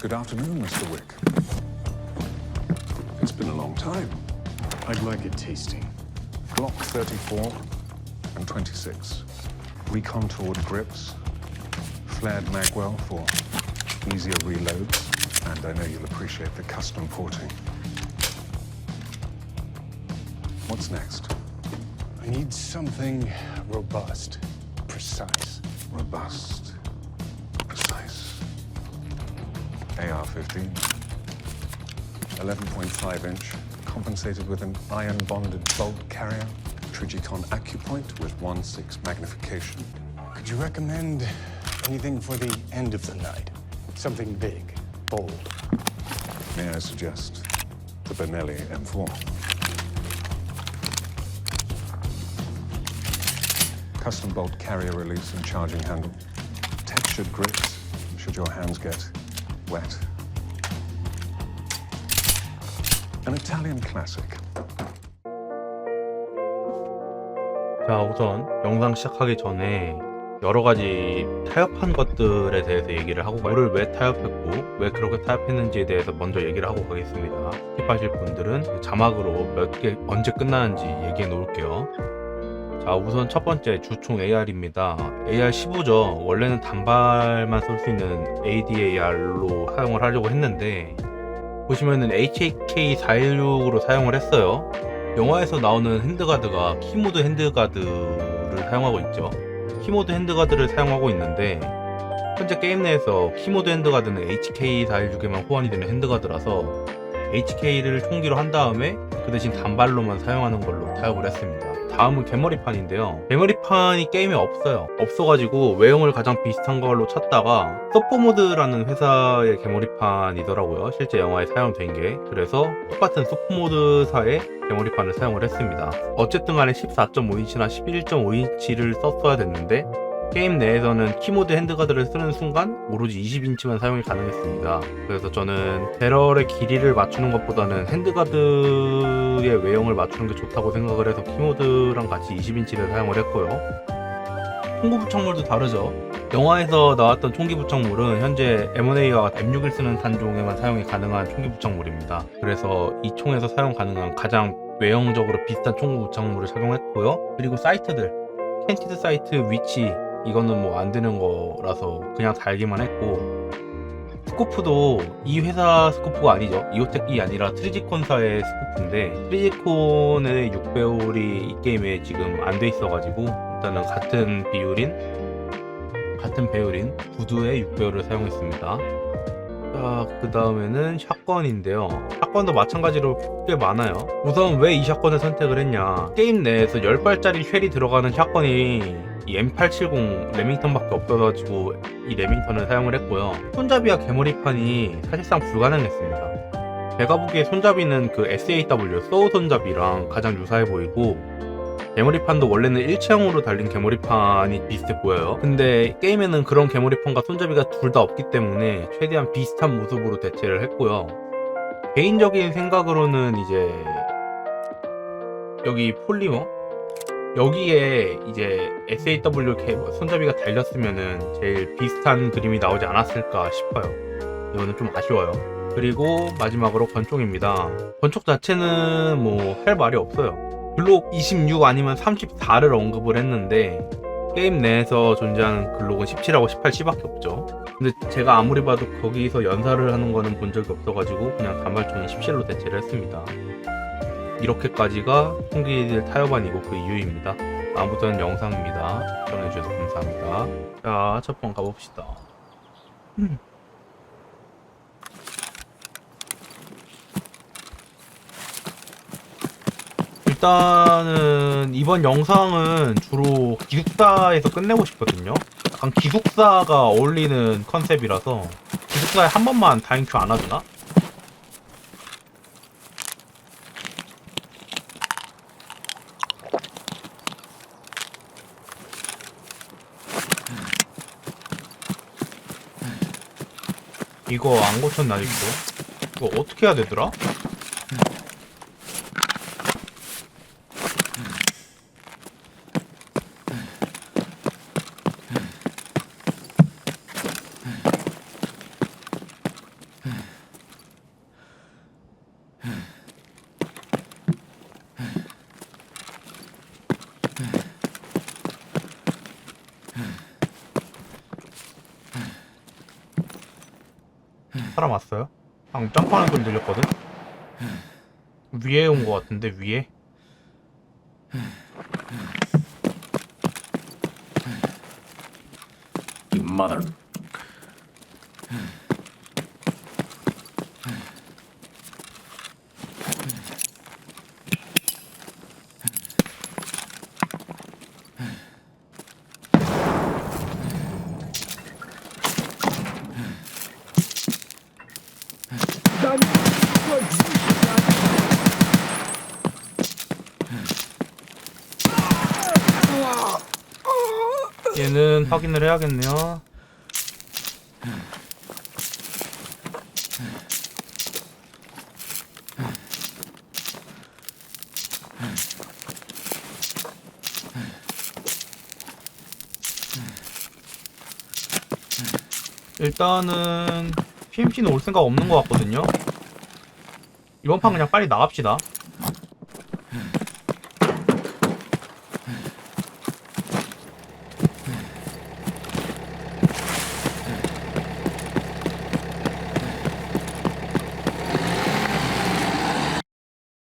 Good afternoon, Mr. Wick. It's been a long time. I'd like it tasting. Block 34 and 26. Recontoured grips. Flared magwell for easier reloads. And I know you'll appreciate the custom porting. What's next? I need something robust, precise. Robust. AR-15. 11.5 inch. Compensated with an iron-bonded bolt carrier. Trigicon AccuPoint with 1.6 magnification. Could you recommend anything for the end of the night? Something big, bold. May I suggest the Benelli M4? Custom bolt carrier release and charging handle. Textured grips should your hands get wet. An Italian classic. 자, 우선 영상 시작하기 전에 여러 가지 타협한 것들에 대해서 얘기를 하고. 뭐를 왜 타협했고 왜 그렇게 타협했는지에 대해서 먼저 얘기를 하고 가겠습니다. 스킵하실 분들은 자막으로 몇 개 언제 끝나는지 얘기해 놓을게요. 자, 우선 첫 번째 주총 AR입니다. AR 15죠. 원래는 단발만 쏠 수 있는 ADAR로 사용을 하려고 했는데 보시면은 HK 416으로 사용을 했어요. 영화에서 나오는 핸드가드가 키모드 핸드가드를 사용하고 있죠. 키모드 핸드가드를 사용하고 있는데 현재 게임 내에서 키모드 핸드가드는 HK416에만 호환이 되는 핸드가드라서 HK를 총기로 한 다음에 그 대신 단발로만 사용하는 걸로 타협을 했습니다. 다음은 개머리판인데요. 개머리판이 게임에 없어요. 없어가지고 외형을 가장 비슷한 걸로 찾다가 소포모드라는 회사의 개머리판이더라고요. 실제 영화에 사용된 게. 그래서 똑같은 소포모드사의 개머리판을 사용을 했습니다. 어쨌든 간에 14.5인치나 11.5인치를 썼어야 됐는데 게임 내에서는 키모드 핸드가드를 쓰는 순간 오로지 20인치만 사용이 가능했습니다. 그래서 저는 배럴의 길이를 맞추는 것보다는 핸드가드의 외형을 맞추는 게 좋다고 생각을 해서 키모드랑 같이 20인치를 사용을 했고요. 총구 부착물도 다르죠. 영화에서 나왔던 총기 부착물은 현재 M1A와 M6을 쓰는 단종에만 사용이 가능한 총기 부착물입니다. 그래서 이 총에서 사용 가능한 가장 외형적으로 비슷한 총구 부착물을 착용했고요. 그리고 사이트들, 캔티드 사이트 위치 이거는 뭐 안 되는 거라서 그냥 달기만 했고 스코프도 이 회사 스코프가 아니죠. 이오텍이 아니라 트리지콘사의 스코프인데 트리지콘의 6배율이 이 게임에 지금 안 돼 있어가지고 일단은 같은 비율인 같은 배율인 구두의 6배율을 사용했습니다. 자, 그 다음에는 샷건인데요. 샷건도 마찬가지로 꽤 많아요. 우선 왜 이 샷건을 선택을 했냐. 게임 내에서 10발짜리 쉘이 들어가는 샷건이 이 M870 레밍턴밖에 없어가지고 이 레밍턴을 사용을 했고요. 손잡이와 개머리판이 사실상 불가능했습니다. 제가 보기에 손잡이는 그 SAW 소우 손잡이랑 가장 유사해 보이고 개머리판도 원래는 일체형으로 달린 개머리판이 비슷해 보여요. 근데 게임에는 그런 개머리판과 손잡이가 둘 다 없기 때문에 최대한 비슷한 모습으로 대체를 했고요. 개인적인 생각으로는 이제 여기 폴리머 여기에 이제 SAW 개- 손잡이가 달렸으면은 제일 비슷한 그림이 나오지 않았을까 싶어요. 이거는 좀 아쉬워요. 그리고 마지막으로 권총입니다. 권총 자체는 뭐 할 말이 없어요. 글록 26 아니면 34를 언급을 했는데 게임 내에서 존재하는 글록은 17하고 18, 10밖에 없죠. 근데 제가 아무리 봐도 거기서 연사를 하는 거는 본 적이 없어가지고 그냥 단발총은 17로 대체를 했습니다. 이렇게까지가 총기들 타협안 이고 그 이유입니다. 아무튼 영상입니다. 시청해주셔서 감사합니다. 자, 첫 번 가봅시다. 음. 일단은 이번 영상은 주로 기숙사에서 끝내고 싶거든요. 약간 기숙사가 어울리는 컨셉이라서 기숙사에 한 번만 다인큐 안 하드나? 이거 안 고쳤나 아직도? 이거 어떻게 해야 되더라? 사람 왔어요? 방금 점프하는 소리 들렸거든? 위에 온것 같은데 위에? 얘는 확인을 해야겠네요. 일단은 PMC는 올 생각 없는 것 같거든요. 이번 판 그냥 빨리 나갑시다.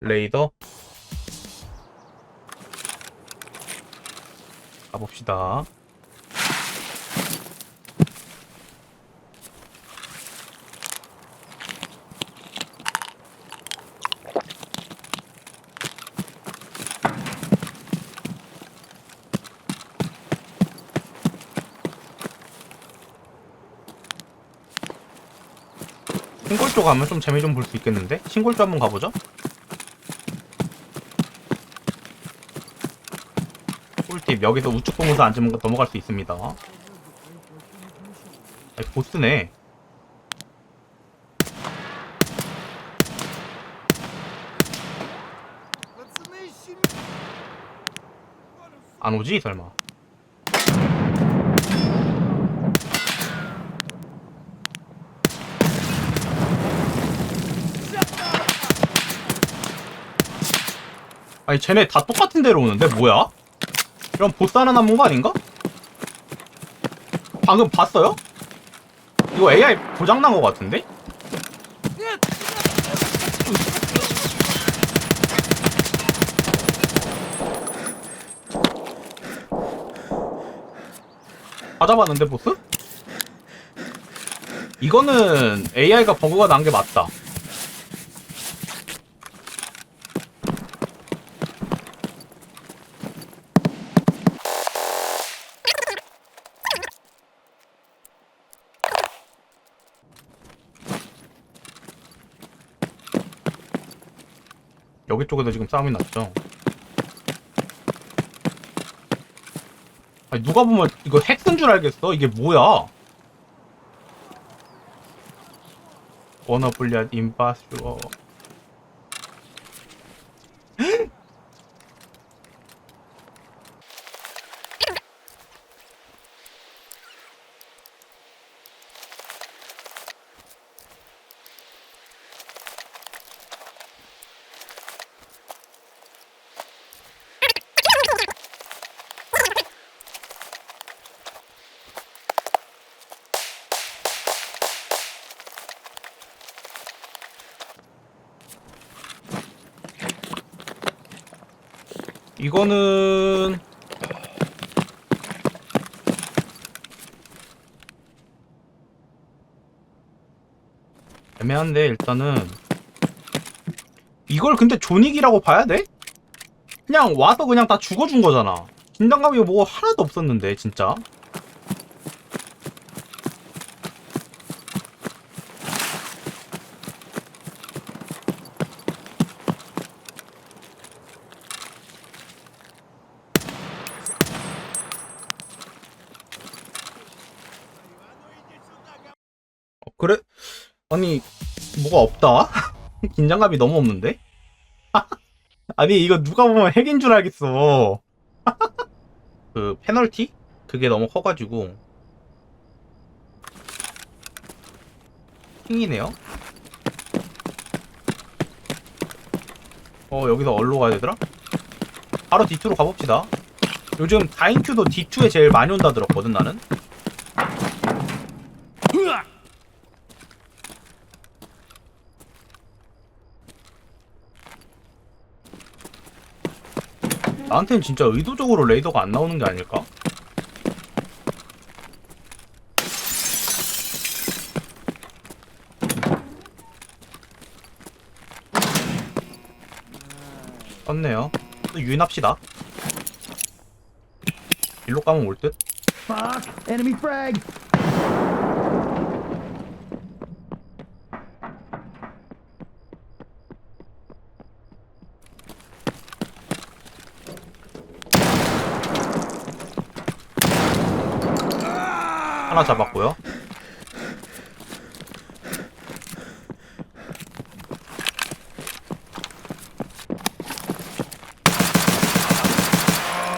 레이더 가봅시다. 신골 쪽 가면 좀 재미 좀 볼 수 있겠는데? 신골 쪽 한번 가보죠. 꿀팁 여기서 우측 보면서 앉으면 넘어갈 수 있습니다. 아니, 보스네. 안 오지 설마. 아니 쟤네 다 똑같은 데로 오는데 뭐야? 이런 보스 하나 남은 거 아닌가? 방금 봤어요? 이거 AI 고장난 거 같은데? 다 잡았는데 보스? 이거는 AI가 버그가 난 게 맞다. 여기 쪽에도 지금 싸움이 났죠. 아니, 누가 보면 이거 핵쓴 줄 알겠어. 이게 뭐야? 불리한 임파슈어. 이거는 애매한데 일단은 이걸 근데 존익이라고 봐야 돼? 그냥 와서 그냥 다 죽어준 거잖아. 긴장감이 뭐 하나도 없었는데 진짜. 어, 그래? 아니 뭐가 없다? 긴장감이 너무 없는데? 아니 이거 누가 보면 핵인 줄 알겠어. 그 페널티? 그게 너무 커가지고 킹이네요. 어 여기서 얼로 가야 되더라? 바로 D2로 가봅시다. 요즘 다인큐도 D2에 제일 많이 온다 들었거든 나는. 나한테는 진짜 의도적으로 레이더가 안 나오는 게 아닐까? 떴네요. 또 유인합시다. 일로 가면 올 듯? Fuck! Enemy frag! 하나 잡았고요.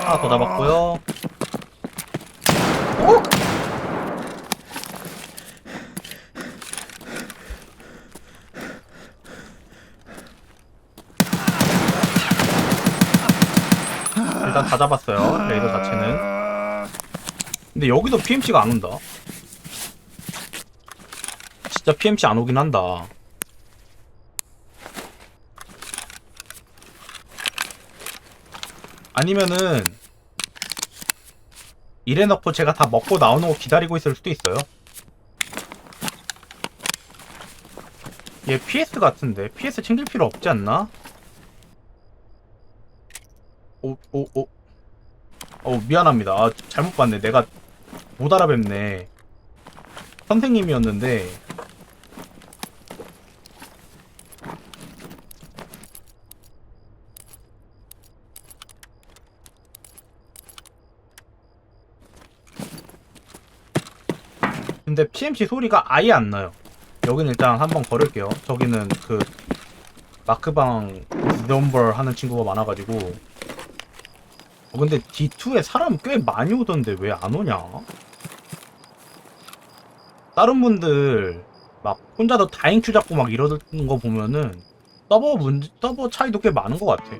하나 더 잡았고요. 다 잡았어요. 근데 여기도 PMC가 안 온다. 진짜 PMC 안 오긴 한다. 아니면은 이래 놓고 제가 다 먹고 나오는 거 기다리고 있을 수도 있어요. 얘 PS 같은데 PS 챙길 필요 없지 않나? 오, 오, 오. 어, 미안합니다. 아, 잘못 봤네. 내가 못 알아뵙네. 선생님이었는데. 근데 PMC 소리가 아예 안 나요. 여기는 일단 한번 걸을게요. 저기는 그 마크방 넘버 하는 친구가 많아가지고 어, 근데 D2에 사람 꽤 많이 오던데 왜 안 오냐? 다른 분들 막 혼자서 다행큐 잡고 막 이러는 거 보면은 서버 문 서버 차이도 꽤 많은 것 같아.